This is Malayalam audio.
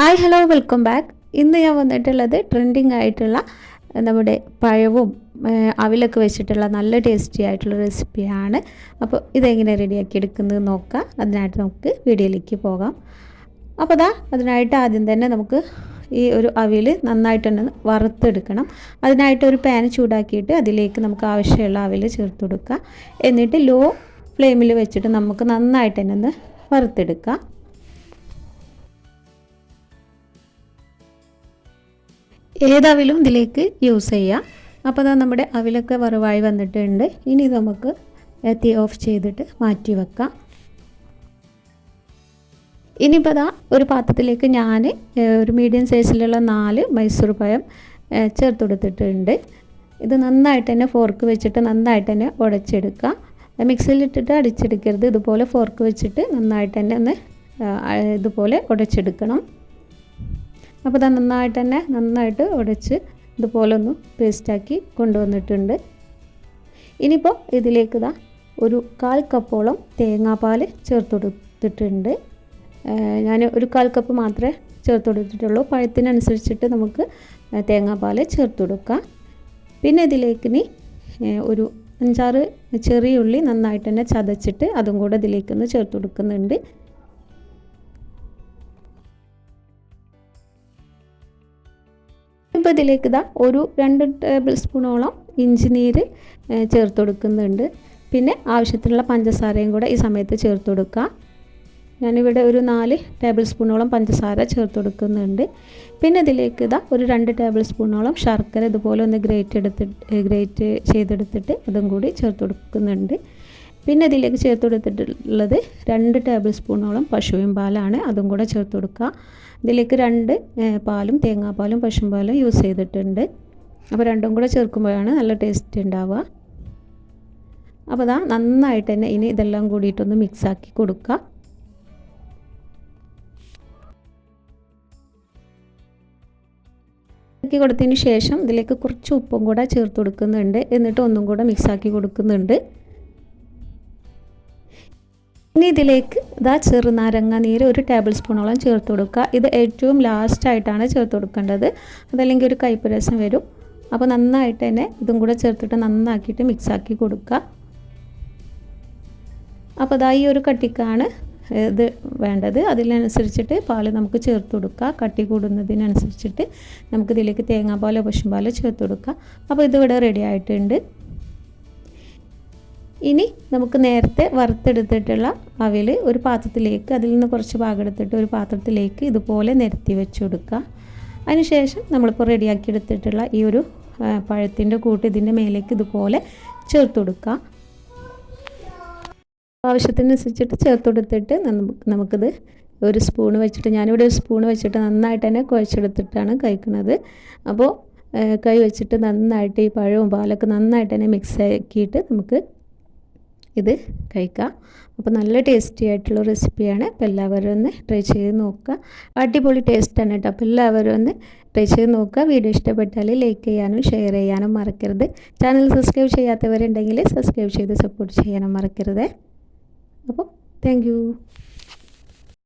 ഹായ് ഹലോ വെൽക്കം ബാക്ക് ഇന്ന് ഞാൻ വന്നിട്ടുള്ളത് ട്രെൻഡിങ് ആയിട്ടുള്ള നമ്മുടെ പഴവും അവിലൊക്കെ വെച്ചിട്ടുള്ള നല്ല ടേസ്റ്റി ആയിട്ടുള്ള റെസിപ്പിയാണ് അപ്പോൾ ഇതെങ്ങനെ റെഡിയാക്കി എടുക്കുന്നത് നോക്കാം. അതിനായിട്ട് നമുക്ക് വീഡിയോയിലേക്ക് പോകാം. അപ്പോൾ ദാ അതിനായിട്ട് ആദ്യം തന്നെ നമുക്ക് ഈ ഒരു അവിൽ നന്നായിട്ട് തന്നെ വറുത്തെടുക്കണം. അതിനായിട്ട് ഒരു പാൻ ചൂടാക്കിയിട്ട് അതിലേക്ക് നമുക്ക് ആവശ്യമുള്ള അവിൽ ചേർത്ത് കൊടുക്കുക എന്നിട്ട് ലോ ഫ്ലെയിമിൽ വെച്ചിട്ട് നമുക്ക് നന്നായിട്ട് തന്നെ ഒന്ന് വറുത്തെടുക്കാം. ഏതവിലും ഇതിലേക്ക് യൂസ് ചെയ്യാം. അപ്പോൾ അതാ നമ്മുടെ അവിലൊക്കെ വറവായി വന്നിട്ടുണ്ട്. ഇനി നമുക്ക് തീ ഓഫ് ചെയ്തിട്ട് മാറ്റി വെക്കാം. ഇനിയിപ്പോൾ അതാ ഒരു പാത്രത്തിലേക്ക് ഞാൻ ഒരു മീഡിയം സൈസിലുള്ള നാല് മൈസൂർ പഴം ചേർത്ത് കൊടുത്തിട്ടുണ്ട്. ഇത് നന്നായിട്ട് തന്നെ ഫോർക്ക് വെച്ചിട്ട് നന്നായിട്ട് തന്നെ ഉടച്ചെടുക്കുക മിക്സിയിലിട്ടിട്ട് അടിച്ചെടുക്കരുത്. ഇതുപോലെ ഫോർക്ക് വെച്ചിട്ട് നന്നായിട്ട് തന്നെ ഒന്ന് ഇതുപോലെ ഉടച്ചെടുക്കണം. അപ്പോൾ ഇത് നന്നായിട്ട് തന്നെ നന്നായിട്ട് ഉടച്ച് ഇതുപോലെ ഒന്ന് പേസ്റ്റാക്കി കൊണ്ടുവന്നിട്ടുണ്ട്. ഇനിയിപ്പോൾ ഇതിലേക്ക് ഇതാ ഒരു കാൽ കപ്പോളം തേങ്ങാപ്പാൽ ചേർത്ത് കൊടുത്തിട്ടുണ്ട്. ഞാൻ ഒരു കാൽ കപ്പ് മാത്രമേ ചേർത്ത് കൊടുത്തിട്ടുള്ളൂ. പഴത്തിനനുസരിച്ചിട്ട് നമുക്ക് തേങ്ങാപ്പാൽ ചേർത്ത് കൊടുക്കാം. പിന്നെ ഇതിലേക്ക് ഇനി ഒരു അഞ്ചാറ് ചെറിയ ഉള്ളി നന്നായിട്ട് തന്നെ ചതച്ചിട്ട് അതും കൂടെ ഇതിലേക്കൊന്ന് ചേർത്ത് കൊടുക്കുന്നുണ്ട്. ഇപ്പോൾ ഇതിലേക്ക് ഇതാ ഒരു രണ്ട് ടേബിൾ സ്പൂണോളം ഇഞ്ചി നീര് ചേർത്ത് കൊടുക്കുന്നുണ്ട്. പിന്നെ ആവശ്യത്തിനുള്ള പഞ്ചസാരയും കൂടെ ഈ സമയത്ത് ചേർത്ത് കൊടുക്കുക ഞാനിവിടെ ഒരു നാല് ടേബിൾ സ്പൂണോളം പഞ്ചസാര ചേർത്ത് കൊടുക്കുന്നുണ്ട്. പിന്നെ ഇതിലേക്ക് ഇതാ ഒരു രണ്ട് ടേബിൾ സ്പൂണോളം ശർക്കര ഇതുപോലെ ഒന്ന് ഗ്രേറ്റ് എടുത്തിട്ട് ഗ്രേറ്റ് ചെയ്തെടുത്തിട്ട് അതും കൂടി ചേർത്ത് കൊടുക്കുന്നുണ്ട്. പിന്നെ ഇതിലേക്ക് ചേർത്ത് കൊടുത്തിട്ടുള്ളത് രണ്ട് ടേബിൾ സ്പൂണോളം പശുവിൻ പാലാണ്. അതും കൂടെ ചേർത്ത് കൊടുക്കുക. ഇതിലേക്ക് രണ്ട് പാലും തേങ്ങാപ്പാലും പശുപാലും പാലും യൂസ് ചെയ്തിട്ടുണ്ട്. അപ്പോൾ രണ്ടും കൂടെ ചേർക്കുമ്പോഴാണ് നല്ല ടേസ്റ്റ് ഉണ്ടാവുക. അപ്പോൾ ഇതാ നന്നായിട്ട് തന്നെ ഇനി ഇതെല്ലാം കൂടിയിട്ടൊന്ന് മിക്സാക്കി കൊടുക്കുക. ഇളക്കി കൊടുത്തതിന് ശേഷം ഇതിലേക്ക് കുറച്ച് ഉപ്പും കൂടെ ചേർത്ത് കൊടുക്കുന്നുണ്ട്. എന്നിട്ട് ഒന്നും കൂടെ മിക്സാക്കി കൊടുക്കുന്നുണ്ട്. ഇനി ഇതിലേക്ക് ഇതാ ചെറുനാരങ്ങ നീര് ഒരു ടേബിൾ സ്പൂണോളം ചേർത്ത് കൊടുക്കുക. ഇത് ഏറ്റവും ലാസ്റ്റായിട്ടാണ് ചേർത്ത് കൊടുക്കേണ്ടത്. അതല്ലെങ്കിൽ ഒരു കയ്പ്പ് രസം വരും. അപ്പോൾ നന്നായിട്ട് തന്നെ ഇതും കൂടെ ചേർത്തിട്ട് നന്നാക്കിയിട്ട് മിക്സാക്കി കൊടുക്കുക. അപ്പോൾ അതാ ഈ ഒരു കട്ടിക്കാണ് ഇത് വേണ്ടത്. അതിനനുസരിച്ചിട്ട് പാൽ നമുക്ക് ചേർത്ത് കൊടുക്കുക. കട്ടി കൂടുന്നതിനനുസരിച്ചിട്ട് നമുക്ക് ഇതിലേക്ക് തേങ്ങാപ്പാലോ പശുമ്പാലോ ചേർത്ത് കൊടുക്കുക. അപ്പോൾ ഇതിവിടെ റെഡി ആയിട്ടുണ്ട്. ഇനി നമുക്ക് നേരത്തെ വറുത്തെടുത്തിട്ടുള്ള അവിൽ ഒരു പാത്രത്തിലേക്ക് അതിൽ നിന്ന് കുറച്ച് ഭാഗം എടുത്തിട്ട് ഒരു പാത്രത്തിലേക്ക് ഇതുപോലെ നിരത്തി വെച്ച് കൊടുക്കുക അതിനുശേഷം നമ്മളിപ്പോൾ റെഡിയാക്കി എടുത്തിട്ടുള്ള ഈ ഒരു പഴത്തിന്റെ കൂട്ട് ഇതിന്റെ മേലേക്ക് ഇതുപോലെ ചേർത്ത് കൊടുക്കുക ആവശ്യത്തിനനുസരിച്ചിട്ട് ചേർത്ത് കൊടുത്തിട്ട് നമുക്ക് നമുക്കിത് ഒരു സ്പൂണ് വെച്ചിട്ട് ഞാനിവിടെ ഒരു സ്പൂണ് വെച്ചിട്ട് നന്നായിട്ട് തന്നെ കുഴച്ചെടുത്തിട്ടാണ് കഴിക്കുന്നത് അപ്പോൾ കൈ വെച്ചിട്ട് നന്നായിട്ട് ഈ പഴവും പാലൊക്കെ നന്നായിട്ട് തന്നെ മിക്സ് ആക്കിയിട്ട് നമുക്ക് ഇത് കഴിക്കാം. അപ്പോൾ നല്ല ടേസ്റ്റി ആയിട്ടുള്ള റെസിപ്പിയാണ് അപ്പോൾ എല്ലാവരും ഒന്ന് ട്രൈ ചെയ്ത് നോക്കുക. അടിപൊളി ടേസ്റ്റാണ് കേട്ടോ. അപ്പോൾ എല്ലാവരും ഒന്ന് ട്രൈ ചെയ്ത് നോക്കുക. വീഡിയോ ഇഷ്ടപ്പെട്ടാൽ ലൈക്ക് ചെയ്യാനും ഷെയർ ചെയ്യാനും മറക്കരുത്. ചാനൽ സബ്സ്ക്രൈബ് ചെയ്യാത്തവരുണ്ടെങ്കിൽ സബ്സ്ക്രൈബ് ചെയ്ത് സപ്പോർട്ട് ചെയ്യാനും മറക്കരുത്. അപ്പോൾ താങ്ക്